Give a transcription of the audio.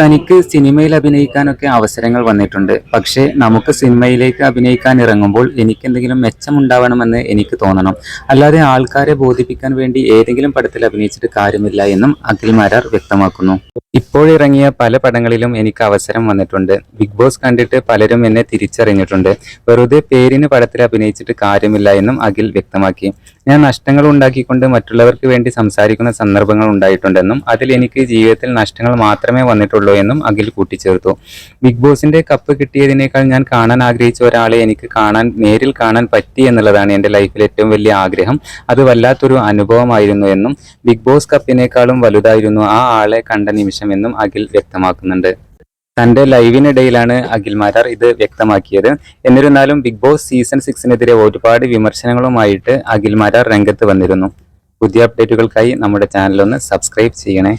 തനിക്ക് സിനിമയിൽ അഭിനയിക്കാനൊക്കെ അവസരങ്ങൾ വന്നിട്ടുണ്ട്. പക്ഷേ നമുക്ക് സിനിമയിലേക്ക് അഭിനയിക്കാൻ ഇറങ്ങുമ്പോൾ എനിക്ക് എന്തെങ്കിലും മെച്ചമുണ്ടാവണമെന്ന് എനിക്ക് തോന്നണം. അല്ലാതെ ആൾക്കാരെ ബോധിപ്പിക്കാൻ വേണ്ടി ഏതെങ്കിലും പടത്തിൽ അഭിനയിച്ചിട്ട് കാര്യമില്ല എന്നും അഖിൽ മാരാർ വ്യക്തമാക്കുന്നു. ഇപ്പോഴിറങ്ങിയ പല പടങ്ങളിലും എനിക്ക് അവസരം വന്നിട്ടുണ്ട്. ബിഗ് ബോസ് കണ്ടിട്ട് പലരും എന്നെ തിരിച്ചറിഞ്ഞിട്ടുണ്ട്. വെറുതെ പേരിന് പടത്തിൽ അഭിനയിച്ചിട്ട് കാര്യമില്ല എന്നും അഖിൽ വ്യക്തമാക്കി. ഞാൻ നഷ്ടങ്ങൾ ഉണ്ടാക്കിക്കൊണ്ട് മറ്റുള്ളവർക്ക് വേണ്ടി സംസാരിക്കുന്ന സന്ദർഭങ്ങൾ ഉണ്ടായിട്ടുണ്ടെന്നും അതിൽ എനിക്ക് ജീവിതത്തിൽ നഷ്ടങ്ങൾ മാത്രമേ വന്നിട്ടുള്ളൂ എന്നും അഖിൽ കൂട്ടിച്ചേർത്തു. ബിഗ് ബോസിന്റെ കപ്പ് കിട്ടിയതിനേക്കാൾ ഞാൻ കാണാൻ ആഗ്രഹിച്ച ഒരാളെ എനിക്ക് കാണാൻ നേരിൽ കാണാൻ പറ്റി എന്നുള്ളതാണ് എന്റെ ലൈഫിൽ ഏറ്റവും വലിയ ആഗ്രഹം. അത് വല്ലാത്തൊരു അനുഭവമായിരുന്നു എന്നും ബിഗ് ബോസ് കപ്പിനേക്കാളും വലുതായിരുന്നു ആ ആളെ കണ്ട നിമിഷം എന്നും അഖിൽ വ്യക്തമാക്കുന്നുണ്ട്. തന്റെ ലൈവിനിടയിലാണ് അഖിൽ മാരാർ ഇത് വ്യക്തമാക്കിയത്. എന്നിരുന്നാലും ബിഗ് ബോസ് സീസൺ സിക്സിനെതിരെ ഒരുപാട് വിമർശനങ്ങളുമായിട്ട് അഖിൽ മാരാർ രംഗത്ത് വന്നിരുന്നു. പുതിയ അപ്ഡേറ്റുകൾക്കായി നമ്മുടെ ചാനലൊന്ന് സബ്സ്ക്രൈബ് ചെയ്യണേ.